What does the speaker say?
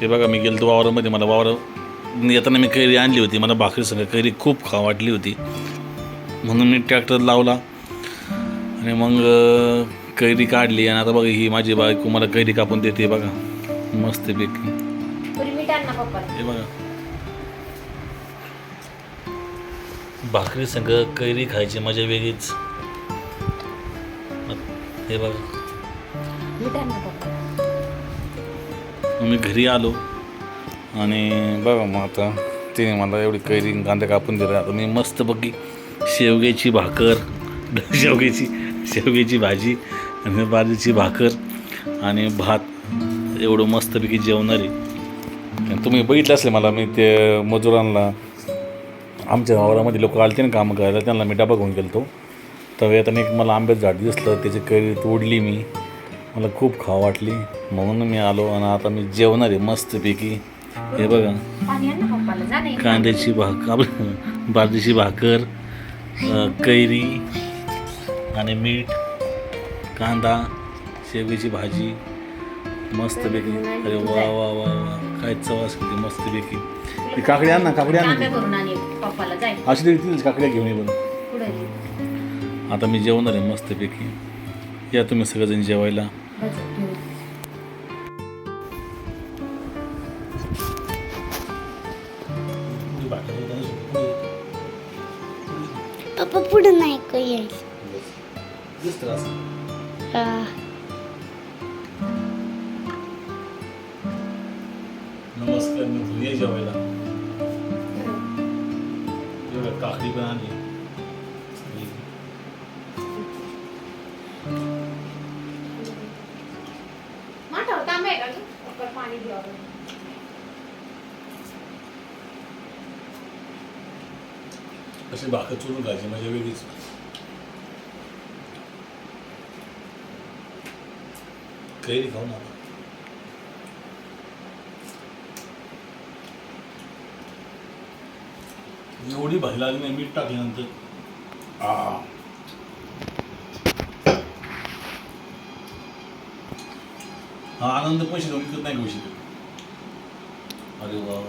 हे बघा मी गेलो वावरामध्ये. मला वावर येताना मी कैरी आणली होती. मला भाकरी संग कैरी खूप खा वाटली होती. म्हणून मी ट्रॅक्टर लावला. आणि मग कैरी काढली. आणि आता बघा ही माझी बायको मला कैरी कापून देते. बघा ना पप्पाला हे बघा. भाकरी संग कैरी खायची मजा वेगळीच. हे बघा. मी घरी आलो आणि बघा मग आता तिने मला एवढी कैरी कांदा कापून दिला. आता मी मस्त बघी शेवग्याची भाकर शेवग्याची शेवग्याची भाजी आणि बाजरीची भाकर आणि भात. एवढं मस्तपैकी जेवणारी तुम्ही बघितलं असेल मला मी ते मजुरांना आमच्या वावरामध्ये लोक आलते ना कामं करायला त्यांना मी डबा घेऊन गेलो तो तर आता एक मला आंब्याचं झाड दिसलं त्याची कैरी तोडली मी. मला खूप खाव वाटली. म्हणून मी आलो आणि आता मी जेवणार आहे मस्तपैकी. हे बघा. कांद्याची भाकर आपलं बाजरीची भाकर कैरी आणि मीठ कांदा शेवग्याची भाजी. मस्तपैकी. अरे वा वा वा वा. काय चव असते मस्तपैकी. ती काकडी आण ना काकडी आण ना. अशी तरी तिथेच काकड्या घेऊन ये आता मी जेवणार आहे मस्तपैकी. या तुम्ही सगळेजण जेवायला. पप्पा पुढे नाही का येईल हा. नमस्कार मित्र ये जेवायला हे बघ, काकडी पण आणली माठावर तांबे आहे का गं? पप्पाला पाणी द्यावं असे भाकर चुरून खायची म्हणजे वेगळीच. कैरी खाऊ ना एवढी भाजी लागली नाही मीठ टाकल्यानंतर. आ. आनंद पैसे देऊन विकत नाही घेऊ शकत अरे वा